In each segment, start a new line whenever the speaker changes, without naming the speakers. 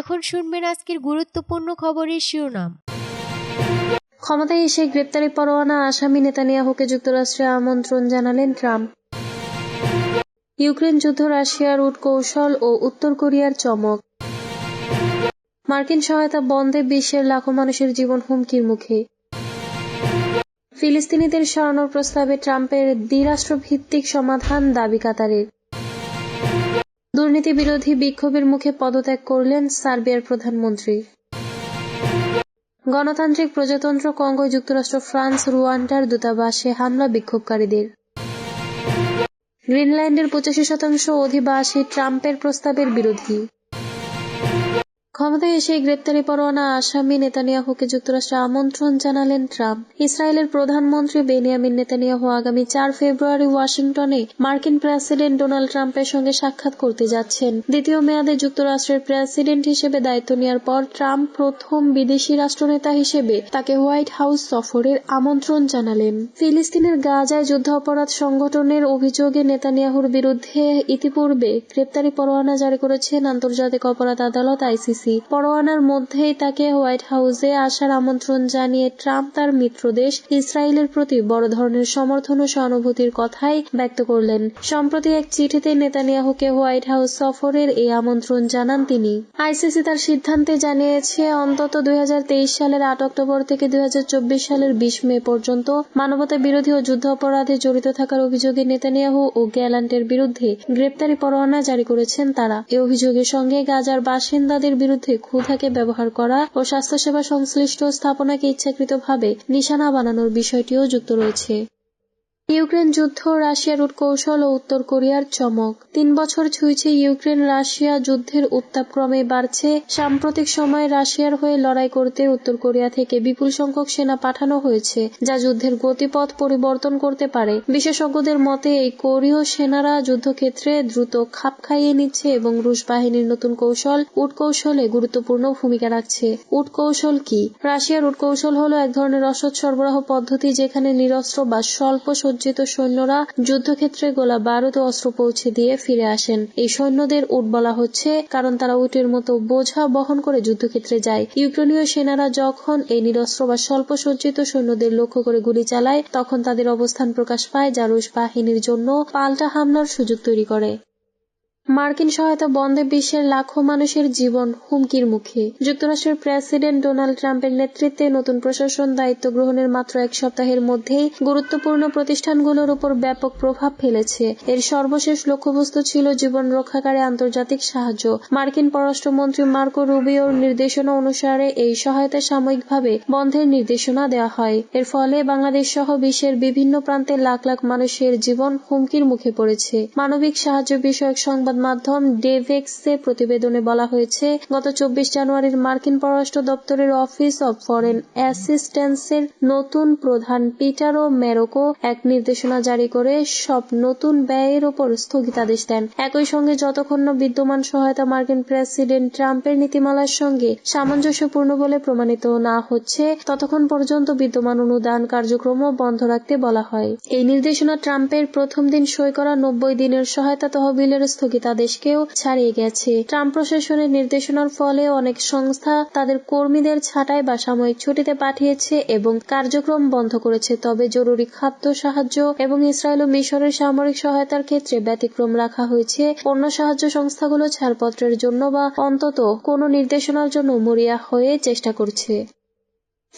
এখন শুনবেন আজকের গুরুত্বপূর্ণ খবরের শিরোনাম
ক্ষমতায় এসে গ্রেপ্তারি পরোয়ানা আসামি নেতানিয়াহুকে যুক্তরাষ্ট্রে আমন্ত্রণ জানালেন ট্রাম্প ইউক্রেন যুদ্ধ রাশিয়ার উট কৌশল ও উত্তর কোরিয়ার চমক মার্কিন সহায়তা বন্ধে বিশ্বের লাখো মানুষের জীবন হুমকির মুখে ফিলিস্তিনিদের সরানোর প্রস্তাবে ট্রাম্পের দ্বিরাষ্ট্রভিত্তিক সমাধান দাবি কাতারের দুর্নীতি বিরোধী বিক্ষোভের মুখে পদত্যাগ করলেন সার্বিয়ার প্রধানমন্ত্রী গণতান্ত্রিক প্রজাতন্ত্র কঙ্গো যুক্তরাষ্ট্র ফ্রান্স রুয়ান্ডার দূতাবাসে হামলা বিক্ষোভকারীদের গ্রিনল্যান্ডের পঁচাশি শতাংশ অধিবাসী ট্রাম্পের প্রস্তাবের বিরোধী ক্ষমতায় এসে গ্রেপ্তারি পরোয়ানা আসামি নেতানিয়াহুকে যুক্তরাষ্ট্রে আমন্ত্রণ জানালেন ট্রাম্প ইসরায়েলের প্রধানমন্ত্রী বেনিয়ামিন নেতানিয়াহু আগামী চার ফেব্রুয়ারি ওয়াশিংটনে মার্কিন প্রেসিডেন্ট ডোনাল্ড ট্রাম্পের সঙ্গে সাক্ষাৎ করতে যাচ্ছেন দ্বিতীয় মেয়াদে যুক্তরাষ্ট্রের প্রেসিডেন্ট হিসেবে দায়িত্ব নেওয়ার পর ট্রাম্প প্রথম বিদেশি রাষ্ট্রনেতা হিসেবে তাকে হোয়াইট হাউস সফরের আমন্ত্রণ জানালেন ফিলিস্তিনের গাজায় যুদ্ধ অপরাধ সংগঠনের অভিযোগে নেতানিয়াহুর বিরুদ্ধে ইতিপূর্বে গ্রেপ্তারি পরোয়ানা জারি করেছেন আন্তর্জাতিক অপরাধ আদালত আইসিসি এমবাসি পরোয়ানার মধ্যেই তাকে হোয়াইট হাউসে আসার আমন্ত্রণ জানিয়ে ট্রাম্প তার মিত্রদেশ ইসরায়েলের প্রতি বড় ধরনের সমর্থন ও সহানুভূতির কথাই ব্যক্ত করলেন সম্প্রতি এক চিঠিতে নেতানিয়াহুকে হোয়াইট হাউস সফরের এই আমন্ত্রণ জানান তিনি আইসিসি তার সিদ্ধান্তে জানিয়েছে অন্তত দুই সালের আট অক্টোবর থেকে দুই সালের বিশ মে পর্যন্ত মানবতা বিরোধী ও যুদ্ধ অপরাধে জড়িত থাকার অভিযোগে নেতানিয়াহু ও গ্যালান্টের বিরুদ্ধে গ্রেপ্তারি পরোয়ানা জারি করেছেন তারা এই অভিযোগের সঙ্গে গাজার বাসিন্দাদের বিরুদ্ধে বিরুদ্ধে ক্ষুধাকে ব্যবহার করা ও স্বাস্থ্যসেবা সংশ্লিষ্ট স্থাপনাকে ইচ্ছাকৃতভাবে নিশানা বানানোর বিষয়টিও যুক্ত রয়েছে ইউক্রেন যুদ্ধ রাশিয়ার উৎকৌশল ও উত্তর কোরিয়ার চমক তিন বছর ছুঁয়েছে ইউক্রেন রাশিয়া যুদ্ধের উত্তাপ ক্রমে বাড়ছে সাম্প্রতিক সময়ে রাশিয়ার হয়ে লড়াই করতে উত্তর কোরিয়া থেকে বিপুল সংখ্যক সেনা পাঠানো হয়েছে যা যুদ্ধের গতিপথ পরিবর্তন করতে পারে বিশেষজ্ঞদের মতে এই কোরীয় সেনারা যুদ্ধক্ষেত্রে দ্রুত খাপ খাইয়ে নিচ্ছে এবং রুশ বাহিনীর নতুন কৌশল কৌশলে গুরুত্বপূর্ণ ভূমিকা রাখছে কৌশল কি রাশিয়ার কৌশল হল এক ধরনের রসদ সরবরাহ পদ্ধতি যেখানে নিরস্ত্র বা স্বল্প সজ্জিত সৈন্যরা যুদ্ধক্ষেত্রে গোলা বারুদ অস্ত্র পৌঁছে দিয়ে ফিরে আসেন এই সৈন্যদের উট বলা হচ্ছে কারণ তারা উটের মতো বোঝা বহন করে যুদ্ধক্ষেত্রে যায় ইউক্রেনীয় সেনারা যখন এই নিরস্ত্র বা স্বল্প সজ্জিত সৈন্যদের লক্ষ্য করে গুলি চালায় তখন তাদের অবস্থান প্রকাশ পায় যা রুশ বাহিনীর জন্য পাল্টা হামলার সুযোগ তৈরি করে মার্কিন সহায়তা বন্ধে বিশ্বের লাখো মানুষের জীবন হুমকির মুখে যুক্তরাষ্ট্রের প্রেসিডেন্ট ডোনাল্ড ট্রাম্পের নেতৃত্বে নতুন প্রশাসন দায়িত্ব গ্রহণের মাত্র এক সপ্তাহের মধ্যেই গুরুত্বপূর্ণ প্রতিষ্ঠানগুলোর উপর ব্যাপক প্রভাব ফেলেছে এর সর্বশেষ লক্ষ্যবস্তু ছিল জীবন রক্ষাকারী আন্তর্জাতিক সাহায্য মার্কিন পররাষ্ট্রমন্ত্রী মার্কো রুবিওর নির্দেশনা অনুসারে এই সহায়তা সাময়িকভাবে বন্ধের নির্দেশনা দেওয়া হয় এর ফলে বাংলাদেশ সহ বিশ্বের বিভিন্ন প্রান্তে লাখ লাখ মানুষের জীবন হুমকির মুখে পড়েছে মানবিক সাহায্য বিষয়ক সংবাদ সংবাদমাধ্যম ডেভেক্সে প্রতিবেদনে বলা হয়েছে গত চব্বিশ জানুয়ারির মার্কিন পররাষ্ট্র দপ্তরের অফিস অব ফরেন অ্যাসিস্ট্যান্সের নতুন প্রধান পিটারো মেরোকো এক নির্দেশনা জারি করে সব নতুন ব্যয়ের ওপর স্থগিতাদেশ দেন একই সঙ্গে যতক্ষণ বিদ্যমান সহায়তা মার্কিন প্রেসিডেন্ট ট্রাম্পের নীতিমালার সঙ্গে সামঞ্জস্যপূর্ণ বলে প্রমাণিত না হচ্ছে ততক্ষণ পর্যন্ত বিদ্যমান অনুদান কার্যক্রম বন্ধ রাখতে বলা হয় এই নির্দেশনা ট্রাম্পের প্রথম দিন সই করা নব্বই দিনের সহায়তা তহবিলের স্থগিত নেতাদেশকেও ছাড়িয়ে গেছে ট্রাম্প প্রশাসনের নির্দেশনার ফলে অনেক সংস্থা তাদের কর্মীদের ছাঁটাই বা সাময়িক ছুটিতে পাঠিয়েছে এবং কার্যক্রম বন্ধ করেছে তবে জরুরি খাদ্য সাহায্য এবং ইসরায়েল ও মিশরের সামরিক সহায়তার ক্ষেত্রে ব্যতিক্রম রাখা হয়েছে অন্য সাহায্য সংস্থাগুলো ছাড়পত্রের জন্য বা অন্তত কোনো নির্দেশনার জন্য মরিয়া হয়ে চেষ্টা করছে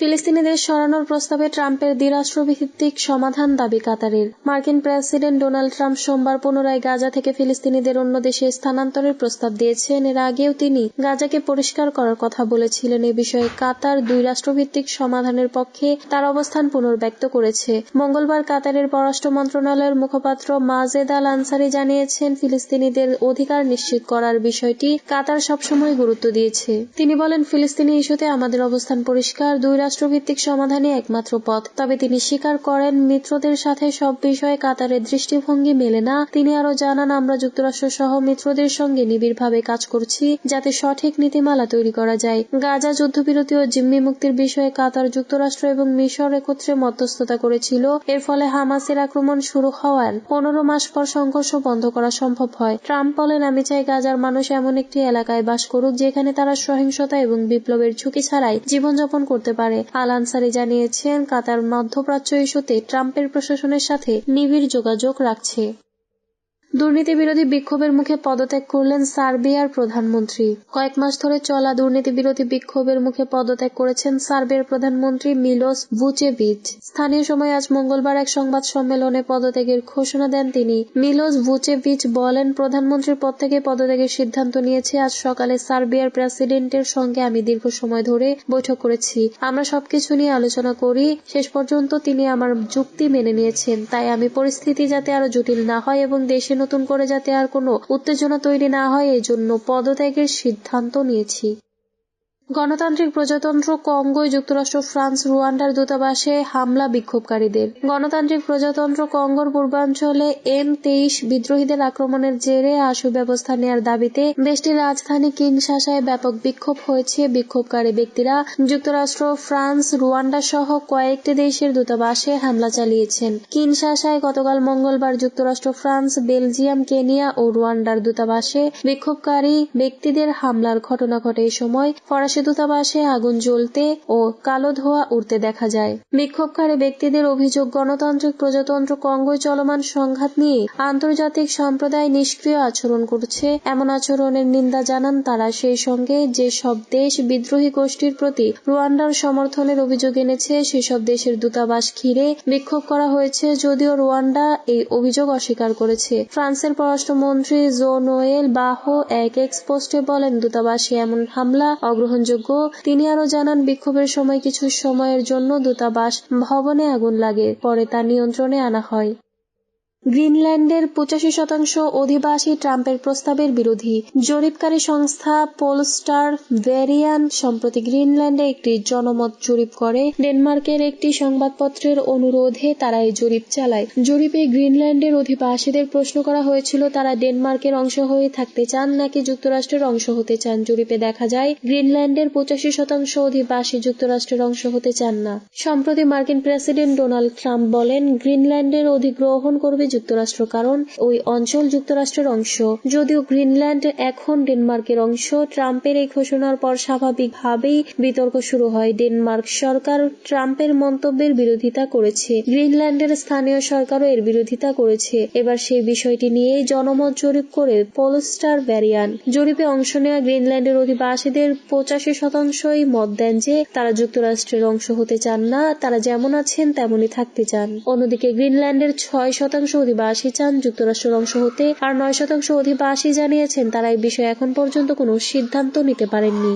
ফিলিস্তিনিদের সরানোর প্রস্তাবে ট্রাম্পের দ্বিরাষ্ট্রভিত্তিক সমাধান দাবি কাতারের মার্কিন প্রেসিডেন্ট ডোনাল্ড ট্রাম্প সোমবার পুনরায় গাজা থেকে ফিলিস্তিনিদের অন্য দেশে স্থানান্তরের প্রস্তাব দিয়েছেন এর আগেও তিনি গাজাকে পরিষ্কার করার কথা বলেছিলেন এ বিষয়ে কাতার দুই রাষ্ট্রভিত্তিক সমাধানের পক্ষে তার অবস্থান পুনর্ব্যক্ত করেছে মঙ্গলবার কাতারের পররাষ্ট্র মন্ত্রণালয়ের মুখপাত্র মাজেদ আল আনসারি জানিয়েছেন ফিলিস্তিনিদের অধিকার নিশ্চিত করার বিষয়টি কাতার সবসময় গুরুত্ব দিয়েছে তিনি বলেন ফিলিস্তিনি ইস্যুতে আমাদের অবস্থান পরিষ্কার দুই রাষ্ট্রভিত্তিক সমাধানই একমাত্র পথ তবে তিনি স্বীকার করেন মিত্রদের সাথে সব বিষয়ে কাতারের দৃষ্টিভঙ্গি মেলে না তিনি আরও জানান আমরা যুক্তরাষ্ট্র সহ মিত্রদের সঙ্গে নিবিড়ভাবে কাজ করছি যাতে সঠিক নীতিমালা তৈরি করা যায় গাজা যুদ্ধবিরতি ও জিম্মি মুক্তির বিষয়ে কাতার যুক্তরাষ্ট্র এবং মিশর একত্রে মধ্যস্থতা করেছিল এর ফলে হামাসের আক্রমণ শুরু হওয়ার পনেরো মাস পর সংঘর্ষ বন্ধ করা সম্ভব হয় ট্রাম্প বলেন আমি চাই গাজার মানুষ এমন একটি এলাকায় বাস করুক যেখানে তারা সহিংসতা এবং বিপ্লবের ঝুঁকি ছাড়াই জীবনযাপন করতে পারে পারে আল আনসারি জানিয়েছেন কাতার মধ্যপ্রাচ্য ইস্যুতে ট্রাম্পের প্রশাসনের সাথে নিবিড় যোগাযোগ রাখছে দুর্নীতি বিরোধী বিক্ষোভের মুখে পদত্যাগ করলেন সার্বিয়ার প্রধানমন্ত্রী কয়েক মাস ধরে চলা দুর্নীতি বিরোধী বিক্ষোভের মুখে পদত্যাগ করেছেন সার্বিয়ার প্রধানমন্ত্রী মিলোস ভুচেভিচ স্থানীয় সময় আজ মঙ্গলবার এক সংবাদ সম্মেলনে পদত্যাগের ঘোষণা দেন তিনি মিলোস ভুচেভিচ বলেন প্রধানমন্ত্রীর পদ থেকে পদত্যাগের সিদ্ধান্ত নিয়েছে আজ সকালে সার্বিয়ার প্রেসিডেন্টের সঙ্গে আমি দীর্ঘ সময় ধরে বৈঠক করেছি আমরা সবকিছু নিয়ে আলোচনা করি শেষ পর্যন্ত তিনি আমার যুক্তি মেনে নিয়েছেন তাই আমি পরিস্থিতি যাতে আরো জটিল না হয় এবং দেশের নতুন করে যাতে আর কোনো উত্তেজনা তৈরি না হয় এজন্য পদত্যাগের সিদ্ধান্ত নিয়েছি গণতান্ত্রিক প্রজাতন্ত্র কঙ্গো যুক্তরাষ্ট্র ফ্রান্স রুয়ান্ডার দূতাবাসে হামলা বিক্ষোভকারীদের গণতান্ত্রিক প্রজাতন্ত্র কঙ্গোর পূর্বাঞ্চলে এম তেইশ বিদ্রোহীদের আক্রমণের জেরে আশু ব্যবস্থা নেওয়ার দাবিতে দেশটির রাজধানী কিনশাসায় ব্যাপক বিক্ষোভ হয়েছে বিক্ষোভকারী ব্যক্তিরা যুক্তরাষ্ট্র ফ্রান্স রুয়ান্ডা সহ কয়েকটি দেশের দূতাবাসে হামলা চালিয়েছেন কিনশাসায় গতকাল মঙ্গলবার যুক্তরাষ্ট্র ফ্রান্স বেলজিয়াম কেনিয়া ও রুয়ান্ডার দূতাবাসে বিক্ষোভকারী ব্যক্তিদের হামলার ঘটনা ঘটে সময় ফরাসি ফরাসি দূতাবাসে আগুন জ্বলতে ও কালো ধোয়া উঠতে দেখা যায় বিক্ষোভকারী ব্যক্তিদের অভিযোগ গণতান্ত্রিক প্রজাতন্ত্র কঙ্গো চলমান সংঘাত নিয়ে আন্তর্জাতিক সম্প্রদায় নিষ্ক্রিয় আচরণ করছে এমন আচরণের নিন্দা জানান তারা সেই সঙ্গে যে সব দেশ বিদ্রোহী গোষ্ঠীর প্রতি রুয়ান্ডার সমর্থনের অভিযোগ এনেছে সেসব দেশের দূতাবাস ঘিরে বিক্ষোভ করা হয়েছে যদিও রুয়ান্ডা এই অভিযোগ অস্বীকার করেছে ফ্রান্সের পররাষ্ট্রমন্ত্রী জো নোয়েল বাহো এক এক্স পোস্টে বলেন দূতাবাসে এমন হামলা অগ্রহণ গ্রহণযোগ্য তিনি আরো জানান বিক্ষোভের সময় কিছু সময়ের জন্য দূতাবাস ভবনে আগুন লাগে পরে তা নিয়ন্ত্রণে আনা হয় গ্রিনল্যান্ডের পঁচাশি শতাংশ অধিবাসী ট্রাম্পের প্রস্তাবের বিরোধী জরিপকারী সংস্থা পোলস্টার ভেরিয়ান সম্প্রতি গ্রিনল্যান্ডে একটি জনমত জরিপ করে ডেনমার্কের একটি সংবাদপত্রের অনুরোধে তারা এই জরিপ চালায় জরিপে গ্রিনল্যান্ডের অধিবাসীদের প্রশ্ন করা হয়েছিল তারা ডেনমার্কের অংশ হয়ে থাকতে চান নাকি যুক্তরাষ্ট্রের অংশ হতে চান জরিপে দেখা যায় গ্রিনল্যান্ডের পঁচাশি শতাংশ অধিবাসী যুক্তরাষ্ট্রের অংশ হতে চান না সম্প্রতি মার্কিন প্রেসিডেন্ট ডোনাল্ড ট্রাম্প বলেন গ্রিনল্যান্ডের অধিগ্রহণ করবে যুক্তরাষ্ট্র কারণ ওই অঞ্চল যুক্তরাষ্ট্রের অংশ যদিও গ্রিনল্যান্ড এখন ডেনমার্কের অংশ ট্রাম্পের এই ঘোষণার পর স্বাভাবিকভাবেই বিতর্ক শুরু হয় ডেনমার্ক সরকার ট্রাম্পের মন্তব্যের বিরোধিতা করেছে গ্রিনল্যান্ডের স্থানীয় সরকারও এর বিরোধিতা করেছে এবার সেই বিষয়টি নিয়ে জনমত জরিপ করে পলস্টার ভ্যারিয়ান জরিপে অংশ নেওয়া গ্রিনল্যান্ডের অধিবাসীদের পঁচাশি শতাংশই মত দেন যে তারা যুক্তরাষ্ট্রের অংশ হতে চান না তারা যেমন আছেন তেমনই থাকতে চান অন্যদিকে গ্রিনল্যান্ডের ছয় শতাংশ অধিবাসী চান যুক্তরাষ্ট্রের অংশ হতে আর নয় শতাংশ অধিবাসী জানিয়েছেন তারা এই বিষয়ে এখন পর্যন্ত কোনো সিদ্ধান্ত নিতে পারেননি